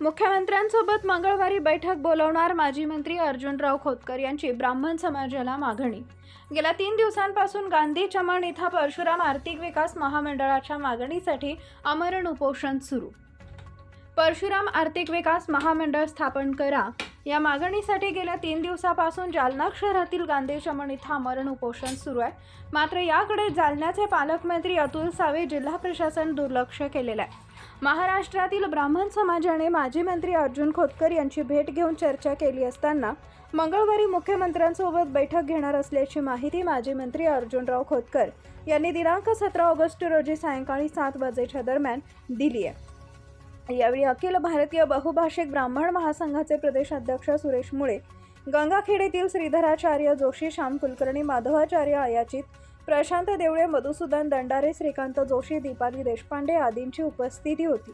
मुख्यमंत्र्यांसोबत मंगळवारी बैठक बोलवणार माजी मंत्री अर्जुनराव खोतकर यांची ब्राह्मण समाजाला मागणी. गेल्या तीन दिवसांपासून गांधी चमण इथं परशुराम आर्थिक विकास महामंडळाच्या मागणीसाठी आमरण उपोषण सुरू. परशुराम आर्थिक विकास महामंडळ स्थापन करा. या मागणीसाठी गेल्या तीन दिवसापासून जालना शहरातील गांधी चमण इथं आमरण उपोषण सुरू आहे. मात्र याकडे जालन्याचे पालकमंत्री अतुल सावे जिल्हा प्रशासन दुर्लक्ष केलेलं आहे. महाराष्ट्रातील ब्राह्मण समाजाने माजी मंत्री अर्जुन खोतकर यांची भेट घेऊन चर्चा केली असताना मंगळवारी मुख्यमंत्र्यांसोबत बैठक घेणार असल्याची माहिती माजी मंत्री अर्जुनराव खोतकर यांनी दिनांक सतरा ऑगस्ट रोजी सायंकाळी सात वाजेच्या दरम्यान दिली आहे. यावेळी अखिल भारतीय बहुभाषिक ब्राह्मण महासंघाचे प्रदेश अध्यक्ष सुरेश मुळे गंगाखेड येथील श्रीधराचार्य जोशी श्याम कुलकर्णी माधवाचार्य अयाचित प्रशांत देवळे मधुसूदन दंडारे श्रीकांत जोशी दीपाली देशपांडे आदींची उपस्थिती होती.